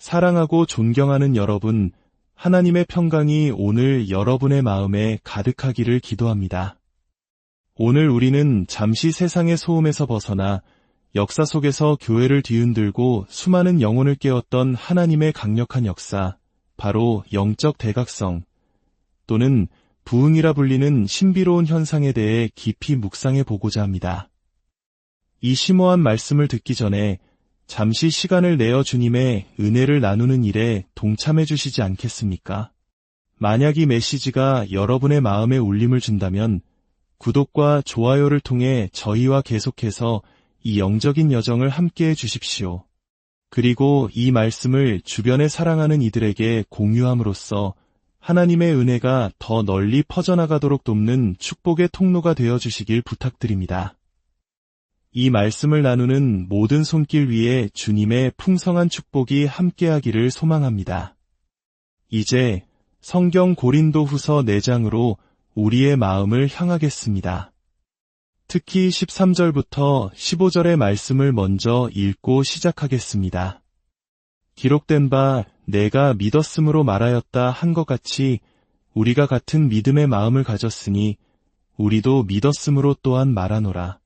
사랑하고 존경하는 여러분, 하나님의 평강이 오늘 여러분의 마음에 가득하기를 기도합니다. 오늘 우리는 잠시 세상의 소음에서 벗어나 역사 속에서 교회를 뒤흔들고 수많은 영혼을 깨웠던 하나님의 강력한 역사, 바로 영적 대각성, 또는 부흥이라 불리는 신비로운 현상에 대해 깊이 묵상해 보고자 합니다. 이 심오한 말씀을 듣기 전에 잠시 시간을 내어 주님의 은혜를 나누는 일에 동참해 주시지 않겠습니까? 만약 이 메시지가 여러분의 마음에 울림을 준다면 구독과 좋아요를 통해 저희와 계속해서 이 영적인 여정을 함께 해 주십시오. 그리고 이 말씀을 주변에 사랑하는 이들에게 공유함으로써 하나님의 은혜가 더 널리 퍼져나가도록 돕는 축복의 통로가 되어 주시길 부탁드립니다. 이 말씀을 나누는 모든 손길 위에 주님의 풍성한 축복이 함께하기를 소망합니다. 이제 성경 고린도 후서 4장으로 우리의 마음을 향하겠습니다. 특히 13절부터 15절의 말씀을 먼저 읽고 시작하겠습니다. 기록된 바 내가 믿었으므로 말하였다 한 것 같이 우리가 같은 믿음의 마음을 가졌으니 우리도 믿었으므로 또한 말하노라.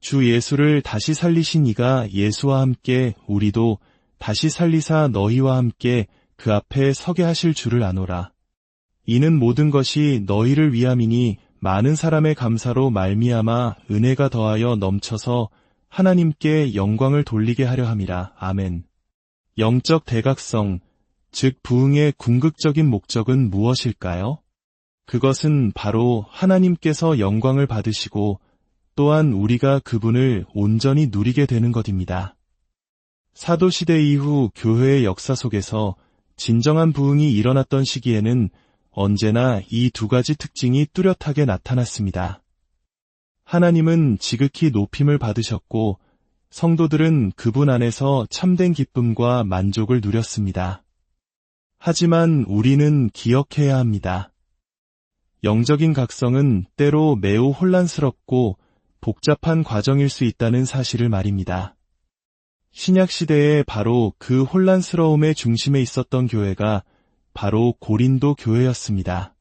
주 예수를 다시 살리신 이가 예수와 함께 우리도 다시 살리사 너희와 함께 그 앞에 서게 하실 줄을 아노라. 이는 모든 것이 너희를 위함이니 많은 사람의 감사로 말미암아 은혜가 더하여 넘쳐서 하나님께 영광을 돌리게 하려 함이라. 아멘. 영적 대각성, 즉 부흥의 궁극적인 목적은 무엇일까요? 그것은 바로 하나님께서 영광을 받으시고 또한 우리가 그분을 온전히 누리게 되는 것입니다. 사도시대 이후 교회의 역사 속에서 진정한 부흥이 일어났던 시기에는 언제나 이 두 가지 특징이 뚜렷하게 나타났습니다. 하나님은 지극히 높임을 받으셨고 성도들은 그분 안에서 참된 기쁨과 만족을 누렸습니다. 하지만 우리는 기억해야 합니다. 영적인 각성은 때로 매우 혼란스럽고 복잡한 과정일 수 있다는 사실을 말입니다. 신약 시대에 바로 그 혼란스러움의 중심에 있었던 교회가 바로 고린도 교회였습니다.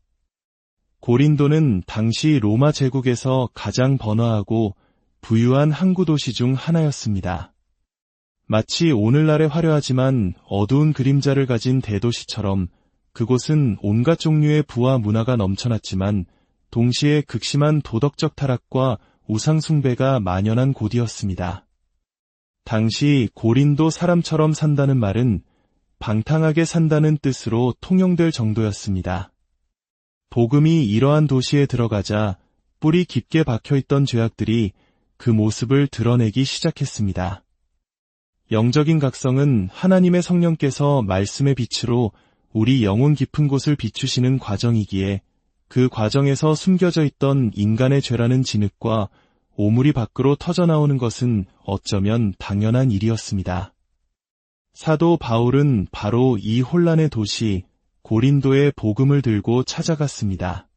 고린도는 당시 로마 제국에서 가장 번화하고 부유한 항구 도시 중 하나였습니다. 마치 오늘날의 화려하지만 어두운 그림자를 가진 대도시처럼 그곳은 온갖 종류의 부와 문화가 넘쳐났지만 동시에 극심한 도덕적 타락과 우상숭배가 만연한 곳이었습니다. 당시 고린도 사람처럼 산다는 말은 방탕하게 산다는 뜻으로 통용될 정도였습니다. 복음이 이러한 도시에 들어가자 뿌리 깊게 박혀있던 죄악들이 그 모습을 드러내기 시작했습니다. 영적인 각성은 하나님의 성령께서 말씀의 빛으로 우리 영혼 깊은 곳을 비추시는 과정이기에 그 과정에서 숨겨져 있던 인간의 죄라는 진흙과 오물이 밖으로 터져나오는 것은 어쩌면 당연한 일이었습니다. 사도 바울은 바로 이 혼란의 도시 고린도의 복음을 들고 찾아갔습니다.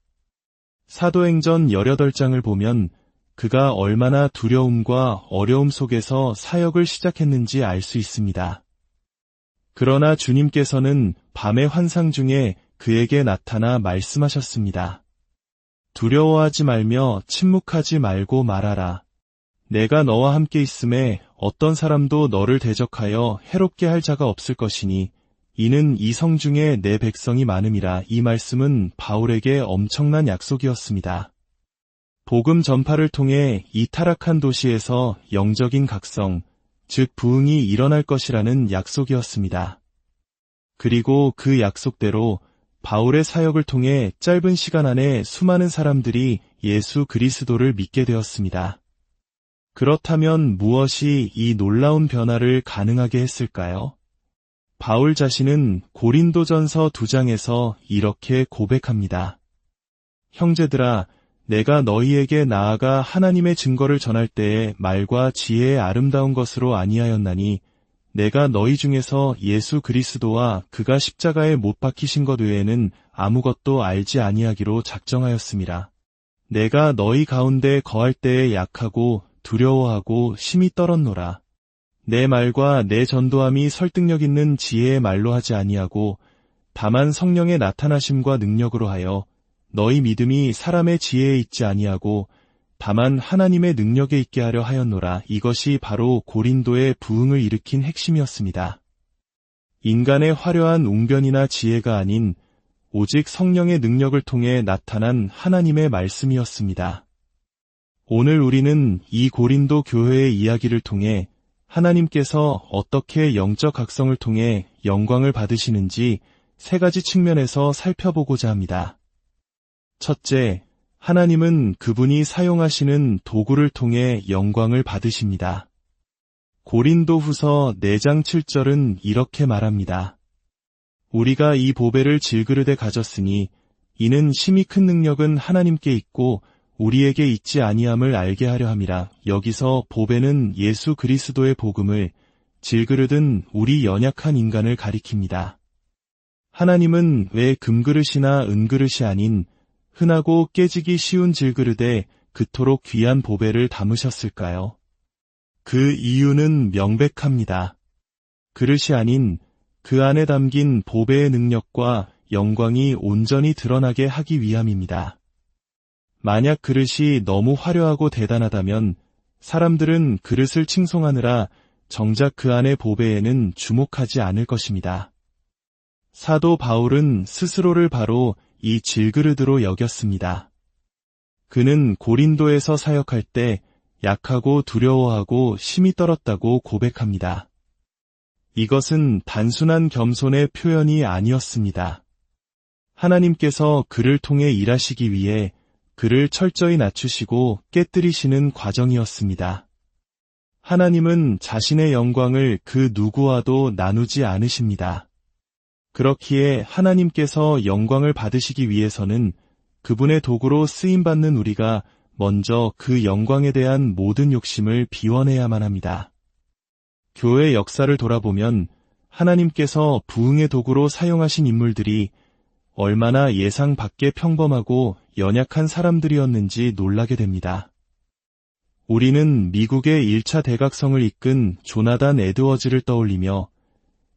사도행전 18장을 보면 그가 얼마나 두려움과 어려움 속에서 사역을 시작했는지 알 수 있습니다. 그러나 주님께서는 밤의 환상 중에 그에게 나타나 말씀하셨습니다. 두려워하지 말며 침묵하지 말고 말하라. 내가 너와 함께 있음에 어떤 사람도 너를 대적하여 해롭게 할 자가 없을 것이니 이는 이성 중에 내 백성이 많음이라 이 말씀은 바울에게 엄청난 약속이었습니다. 복음 전파를 통해 이 타락한 도시에서 영적인 각성, 즉 부흥이 일어날 것이라는 약속이었습니다. 그리고 그 약속대로 바울의 사역을 통해 짧은 시간 안에 수많은 사람들이 예수 그리스도를 믿게 되었습니다. 그렇다면 무엇이 이 놀라운 변화를 가능하게 했을까요? 바울 자신은 고린도전서 두 장에서 이렇게 고백합니다. 형제들아, 내가 너희에게 나아가 하나님의 증거를 전할 때에 말과 지혜의 아름다운 것으로 아니하였나니 내가 너희 중에서 예수 그리스도와 그가 십자가에 못 박히신 것 외에는 아무것도 알지 아니하기로 작정하였습니다. 내가 너희 가운데 거할 때에 약하고 두려워하고 심히 떨었노라. 내 말과 내 전도함이 설득력 있는 지혜의 말로 하지 아니하고 다만 성령의 나타나심과 능력으로 하여 너희 믿음이 사람의 지혜에 있지 아니하고 다만 하나님의 능력에 있게 하려 하였노라. 이것이 바로 고린도의 부흥을 일으킨 핵심이었습니다. 인간의 화려한 웅변이나 지혜가 아닌 오직 성령의 능력을 통해 나타난 하나님의 말씀이었습니다. 오늘 우리는 이 고린도 교회의 이야기를 통해 하나님께서 어떻게 영적 각성을 통해 영광을 받으시는지 세 가지 측면에서 살펴보고자 합니다. 첫째, 하나님은 그분이 사용하시는 도구를 통해 영광을 받으십니다. 고린도 후서 4장 7절은 이렇게 말합니다. 우리가 이 보배를 질그릇에 가졌으니 이는 심히 큰 능력은 하나님께 있고 우리에게 있지 아니함을 알게 하려 함이라. 여기서 보배는 예수 그리스도의 복음을 질그릇은 우리 연약한 인간을 가리킵니다. 하나님은 왜 금그릇이나 은그릇이 아닌 흔하고 깨지기 쉬운 질그릇에 그토록 귀한 보배를 담으셨을까요? 그 이유는 명백합니다. 그릇이 아닌 그 안에 담긴 보배의 능력과 영광이 온전히 드러나게 하기 위함입니다. 만약 그릇이 너무 화려하고 대단하다면 사람들은 그릇을 칭송하느라 정작 그 안의 보배에는 주목하지 않을 것입니다. 사도 바울은 스스로를 바로 이 질그릇으로 여겼습니다. 그는 고린도에서 사역할 때 약하고 두려워하고 심히 떨었다고 고백합니다. 이것은 단순한 겸손의 표현이 아니었습니다. 하나님께서 그를 통해 일하시기 위해 그를 철저히 낮추시고 깨뜨리시는 과정이었습니다. 하나님은 자신의 영광을 그 누구와도 나누지 않으십니다. 그렇기에 하나님께서 영광을 받으시기 위해서는 그분의 도구로 쓰임받는 우리가 먼저 그 영광에 대한 모든 욕심을 비워내야만 합니다. 교회 역사를 돌아보면 하나님께서 부흥의 도구로 사용하신 인물들이 얼마나 예상 밖의 평범하고 연약한 사람들이었는지 놀라게 됩니다. 우리는 미국의 1차 대각성을 이끈 조나단 에드워즈를 떠올리며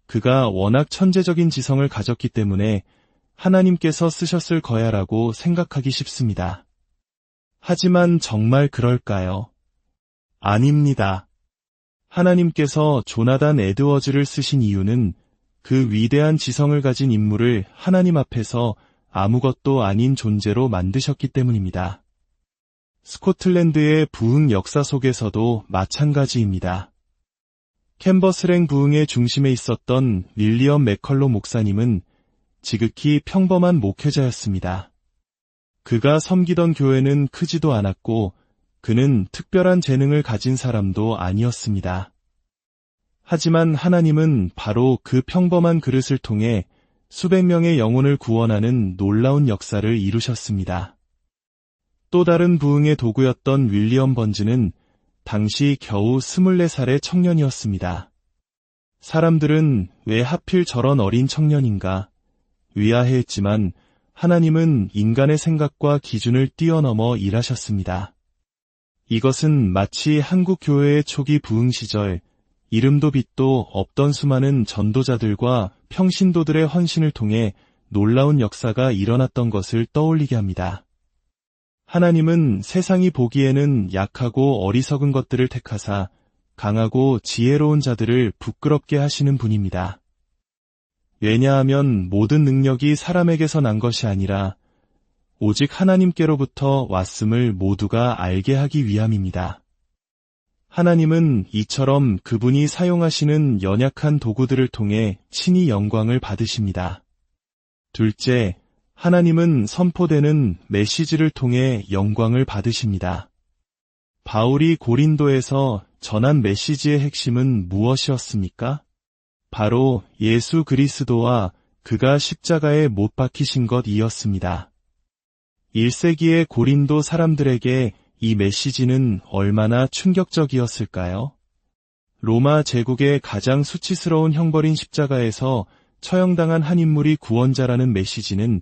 그가 워낙 천재적인 지성을 가졌기 때문에 하나님께서 쓰셨을 거야라고 생각하기 쉽습니다. 하지만 정말 그럴까요? 아닙니다. 하나님께서 조나단 에드워즈를 쓰신 이유는 그 위대한 지성을 가진 인물을 하나님 앞에서 아무것도 아닌 존재로 만드셨기 때문입니다. 스코틀랜드의 부흥 역사 속에서도 마찬가지입니다. 캔버스랭 부흥의 중심에 있었던 윌리엄 맥컬로 목사님은 지극히 평범한 목회자였습니다. 그가 섬기던 교회는 크지도 않았고 그는 특별한 재능을 가진 사람도 아니었습니다. 하지만 하나님은 바로 그 평범한 그릇을 통해 수백 명의 영혼을 구원하는 놀라운 역사를 이루셨습니다. 또 다른 부흥의 도구였던 윌리엄 번즈는 당시 겨우 24살의 청년이었습니다. 사람들은 왜 하필 저런 어린 청년인가 위아해했지만 하나님은 인간의 생각과 기준을 뛰어넘어 일하셨습니다. 이것은 마치 한국 교회의 초기 부흥 시절 이름도 빛도 없던 수많은 전도자들과 평신도들의 헌신을 통해 놀라운 역사가 일어났던 것을 떠올리게 합니다. 하나님은 세상이 보기에는 약하고 어리석은 것들을 택하사 강하고 지혜로운 자들을 부끄럽게 하시는 분입니다. 왜냐하면 모든 능력이 사람에게서 난 것이 아니라 오직 하나님께로부터 왔음을 모두가 알게 하기 위함입니다. 하나님은 이처럼 그분이 사용하시는 연약한 도구들을 통해 친히 영광을 받으십니다. 둘째, 하나님은 선포되는 메시지를 통해 영광을 받으십니다. 바울이 고린도에서 전한 메시지의 핵심은 무엇이었습니까? 바로 예수 그리스도와 그가 십자가에 못 박히신 것이었습니다. 1세기의 고린도 사람들에게 이 메시지는 얼마나 충격적이었을까요? 로마 제국의 가장 수치스러운 형벌인 십자가에서 처형당한 한 인물이 구원자라는 메시지는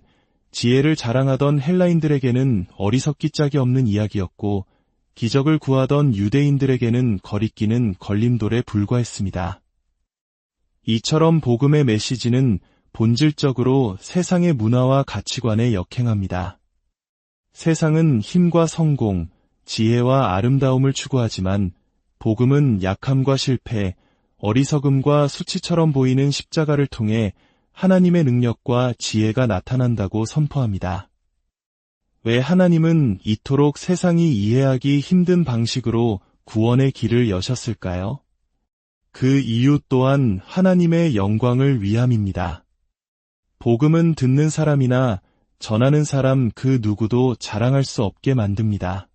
지혜를 자랑하던 헬라인들에게는 어리석기 짝이 없는 이야기였고 기적을 구하던 유대인들에게는 거리끼는 걸림돌에 불과했습니다. 이처럼 복음의 메시지는 본질적으로 세상의 문화와 가치관에 역행합니다. 세상은 힘과 성공, 지혜와 아름다움을 추구하지만 복음은 약함과 실패, 어리석음과 수치처럼 보이는 십자가를 통해 하나님의 능력과 지혜가 나타난다고 선포합니다. 왜 하나님은 이토록 세상이 이해하기 힘든 방식으로 구원의 길을 여셨을까요? 그 이유 또한 하나님의 영광을 위함입니다. 복음은 듣는 사람이나 전하는 사람 그 누구도 자랑할 수 없게 만듭니다.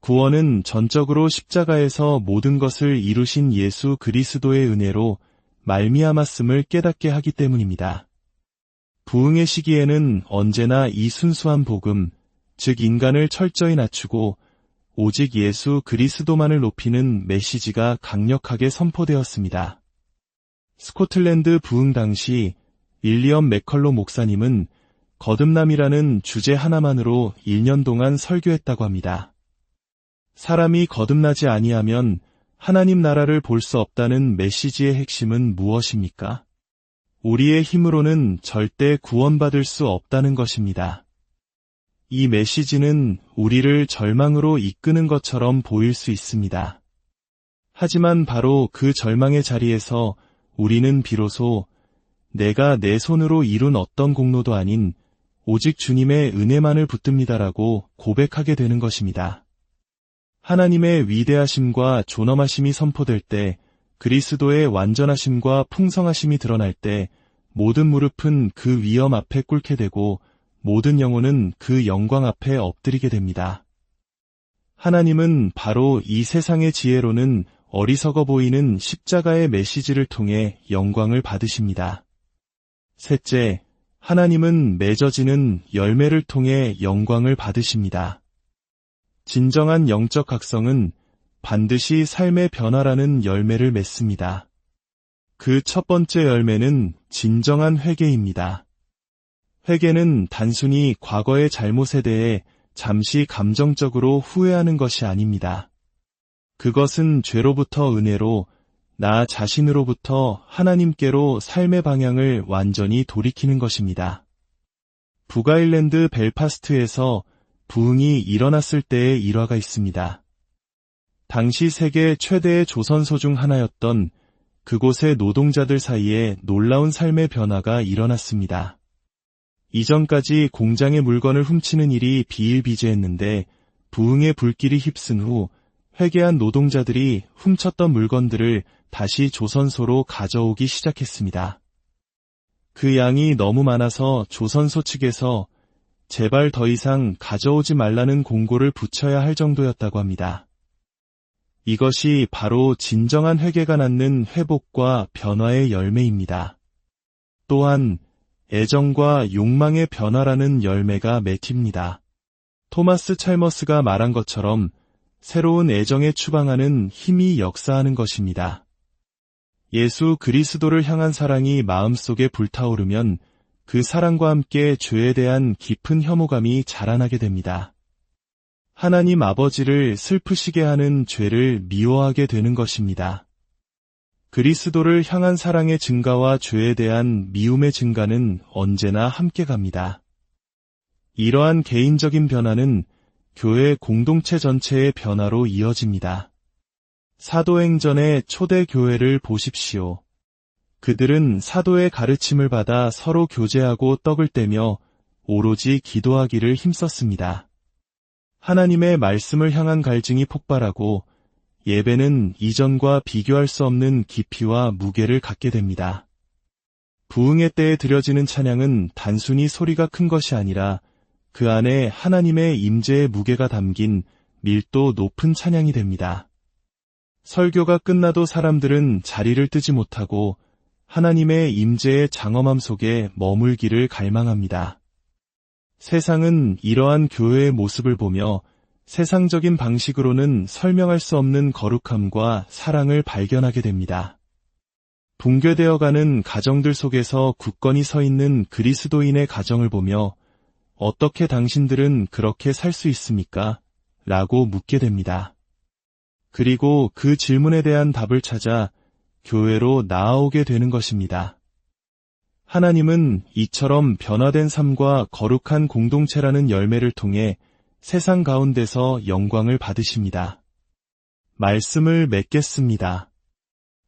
구원은 전적으로 십자가에서 모든 것을 이루신 예수 그리스도의 은혜로 말미암았음을 깨닫게 하기 때문입니다. 부흥의 시기에는 언제나 이 순수한 복음, 즉 인간을 철저히 낮추고 오직 예수 그리스도만을 높이는 메시지가 강력하게 선포되었습니다. 스코틀랜드 부흥 당시 윌리엄 맥컬로 목사님은 거듭남이라는 주제 하나만으로 1년 동안 설교했다고 합니다. 사람이 거듭나지 아니하면 하나님 나라를 볼 수 없다는 메시지의 핵심은 무엇입니까? 우리의 힘으로는 절대 구원받을 수 없다는 것입니다. 이 메시지는 우리를 절망으로 이끄는 것처럼 보일 수 있습니다. 하지만 바로 그 절망의 자리에서 우리는 비로소 내가 내 손으로 이룬 어떤 공로도 아닌 오직 주님의 은혜만을 붙듭니다라고 고백하게 되는 것입니다. 하나님의 위대하심과 존엄하심이 선포될 때 그리스도의 완전하심과 풍성하심이 드러날 때 모든 무릎은 그 위엄 앞에 꿇게 되고 모든 영혼은 그 영광 앞에 엎드리게 됩니다. 하나님은 바로 이 세상의 지혜로는 어리석어 보이는 십자가의 메시지를 통해 영광을 받으십니다. 셋째, 하나님은 맺어지는 열매를 통해 영광을 받으십니다. 진정한 영적 각성은 반드시 삶의 변화라는 열매를 맺습니다. 그 첫 번째 열매는 진정한 회개입니다. 회개는 단순히 과거의 잘못에 대해 잠시 감정적으로 후회하는 것이 아닙니다. 그것은 죄로부터 은혜로 나 자신으로부터 하나님께로 삶의 방향을 완전히 돌이키는 것입니다. 북아일랜드 벨파스트에서 부흥이 일어났을 때의 일화가 있습니다. 당시 세계 최대의 조선소 중 하나였던 그곳의 노동자들 사이에 놀라운 삶의 변화가 일어났습니다. 이전까지 공장의 물건을 훔치는 일이 비일비재했는데 부흥의 불길이 휩쓴 후 회개한 노동자들이 훔쳤던 물건들을 다시 조선소로 가져오기 시작했습니다. 그 양이 너무 많아서 조선소 측에서 제발 더 이상 가져오지 말라는 공고를 붙여야 할 정도였다고 합니다. 이것이 바로 진정한 회개가 낳는 회복과 변화의 열매입니다. 또한 애정과 욕망의 변화라는 열매가 맺힙니다. 토마스 찰머스가 말한 것처럼 새로운 애정에 추방하는 힘이 역사하는 것입니다. 예수 그리스도를 향한 사랑이 마음속에 불타오르면 그 사랑과 함께 죄에 대한 깊은 혐오감이 자라나게 됩니다. 하나님 아버지를 슬프시게 하는 죄를 미워하게 되는 것입니다. 그리스도를 향한 사랑의 증가와 죄에 대한 미움의 증가는 언제나 함께 갑니다. 이러한 개인적인 변화는 교회 공동체 전체의 변화로 이어집니다. 사도행전의 초대 교회를 보십시오. 그들은 사도의 가르침을 받아 서로 교제하고 떡을 떼며 오로지 기도하기를 힘썼습니다. 하나님의 말씀을 향한 갈증이 폭발하고 예배는 이전과 비교할 수 없는 깊이와 무게를 갖게 됩니다. 부흥의 때에 드려지는 찬양은 단순히 소리가 큰 것이 아니라 그 안에 하나님의 임재의 무게가 담긴 밀도 높은 찬양이 됩니다. 설교가 끝나도 사람들은 자리를 뜨지 못하고 하나님의 임재의 장엄함 속에 머물기를 갈망합니다. 세상은 이러한 교회의 모습을 보며 세상적인 방식으로는 설명할 수 없는 거룩함과 사랑을 발견하게 됩니다. 붕괴되어가는 가정들 속에서 굳건히 서 있는 그리스도인의 가정을 보며 어떻게 당신들은 그렇게 살 수 있습니까? 라고 묻게 됩니다. 그리고 그 질문에 대한 답을 찾아 교회로 나아오게 되는 것입니다. 하나님은 이처럼 변화된 삶과 거룩한 공동체라는 열매를 통해 세상 가운데서 영광을 받으십니다. 말씀을 맺겠습니다.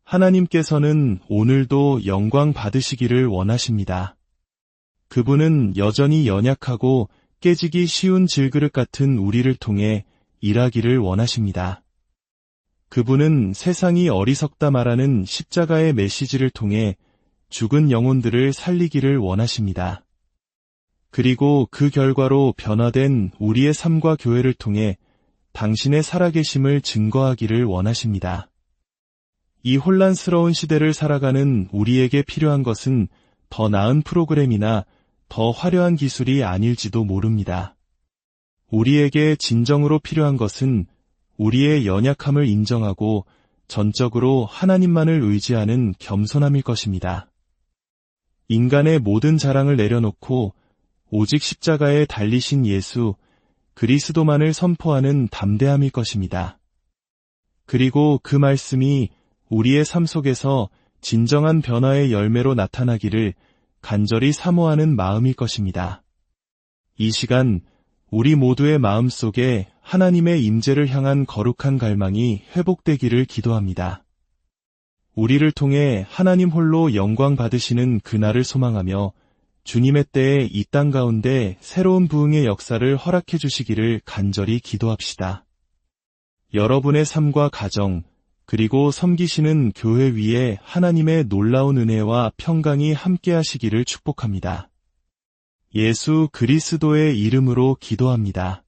하나님께서는 오늘도 영광 받으시기를 원하십니다. 그분은 여전히 연약하고 깨지기 쉬운 질그릇 같은 우리를 통해 일하기를 원하십니다. 그분은 세상이 어리석다 말하는 십자가의 메시지를 통해 죽은 영혼들을 살리기를 원하십니다. 그리고 그 결과로 변화된 우리의 삶과 교회를 통해 당신의 살아계심을 증거하기를 원하십니다. 이 혼란스러운 시대를 살아가는 우리에게 필요한 것은 더 나은 프로그램이나 더 화려한 기술이 아닐지도 모릅니다. 우리에게 진정으로 필요한 것은 우리의 연약함을 인정하고 전적으로 하나님만을 의지하는 겸손함일 것입니다. 인간의 모든 자랑을 내려놓고 오직 십자가에 달리신 예수, 그리스도만을 선포하는 담대함일 것입니다. 그리고 그 말씀이 우리의 삶 속에서 진정한 변화의 열매로 나타나기를 간절히 사모하는 마음일 것입니다. 이 시간 우리 모두의 마음 속에 하나님의 임재를 향한 거룩한 갈망이 회복되기를 기도합니다. 우리를 통해 하나님 홀로 영광 받으시는 그날을 소망하며 주님의 때에 이 땅 가운데 새로운 부흥의 역사를 허락해 주시기를 간절히 기도합시다. 여러분의 삶과 가정, 그리고 섬기시는 교회 위에 하나님의 놀라운 은혜와 평강이 함께 하시기를 축복합니다. 예수 그리스도의 이름으로 기도합니다.